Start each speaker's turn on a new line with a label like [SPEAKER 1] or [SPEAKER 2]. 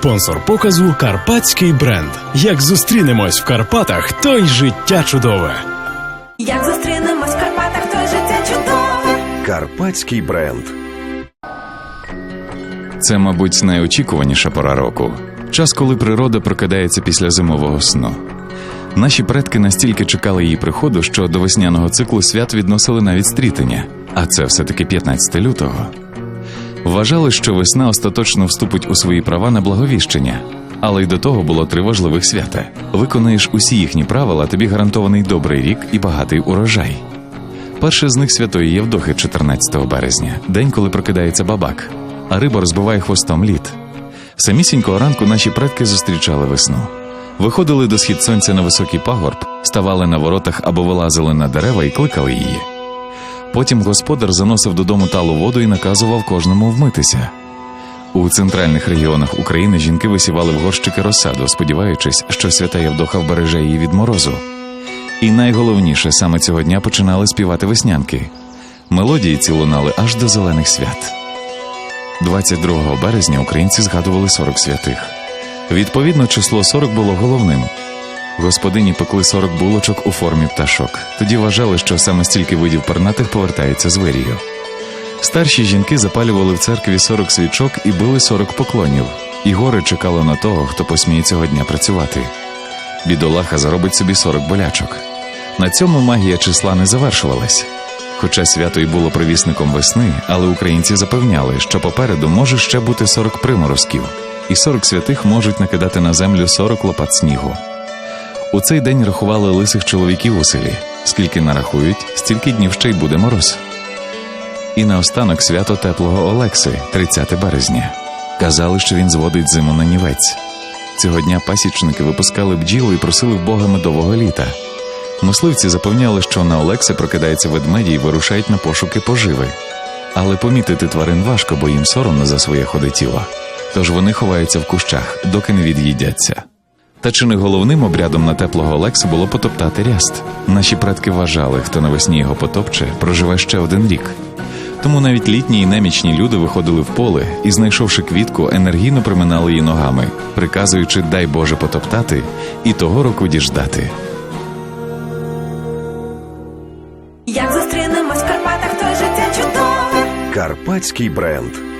[SPEAKER 1] Спонсор показу Карпатський бренд. Як зустрінемось в Карпатах, то й життя чудове.
[SPEAKER 2] Як зустрінемось в Карпатах, то й життя чудове.
[SPEAKER 3] Карпатський бренд.
[SPEAKER 4] Це, мабуть, найочікуваніша пора року. Час, коли природа прокидається після зимового сну. Наші предки настільки чекали її приходу, що до весняного циклу свят відносили навіть стрітення, а це все-таки 15 лютого. Вважали, що весна остаточно вступить у свої права на благовіщення, але й до того було три важливих свята: виконаєш усі їхні правила, тобі гарантований добрий рік і багатий урожай. Перше з них святої Євдохи 14 березня, день, коли прокидається бабак, а риба розбиває хвостом лід. Самісінького ранку наші предки зустрічали весну. Виходили до схід сонця на високий пагорб, ставали на воротах або вилазили на дерева і кликали її. Потім господар заносив додому талу воду і наказував кожному вмитися. У центральних регіонах України жінки висівали в горщики розсаду, сподіваючись, що свята Євдоха вбереже її від морозу. І найголовніше, саме цього дня починали співати веснянки. Мелодії ці лунали аж до зелених свят. 22 березня українці згадували 40 святих. Відповідно, число 40 було головним. Господині пекли 40 булочок у формі пташок. Тоді вважали, що саме стільки видів пернатих повертається з вирію. Старші жінки запалювали в церкві 40 свічок і били 40 поклонів, і горе чекало на того, хто посміє цього дня працювати. Бідолаха заробить собі 40 болячок. На цьому магія числа не завершувалась. Хоча свято й було провісником весни, але українці запевняли, що попереду може ще бути 40 приморозків, і 40 святих можуть накидати на землю 40 лопат снігу. У цей день рахували лисих чоловіків у селі. Скільки нарахують, стільки днів ще й буде мороз. І наостанок свято теплого Олекси, 30 березня. Казали, що він зводить зиму на нівець. Цього дня пасічники випускали бджіл і просили в Бога медового літа. Мисливці запевняли, що на Олекси прокидаються ведмеді і вирушають на пошуки поживи. Але помітити тварин важко, бо їм соромно за своє ходитіло. Тож вони ховаються в кущах, доки не від'їдяться. Та чи не головним обрядом на теплого Олекса було потоптати ряст? Наші предки вважали, хто навесні його потопче, проживе ще один рік. Тому навіть літні і немічні люди виходили в поле і, знайшовши квітку, енергійно приминали її ногами, приказуючи дай Боже потоптати і того року діждати.
[SPEAKER 2] Як зустрінемось в Карпатах, то життя чудове.
[SPEAKER 3] Карпатський бренд.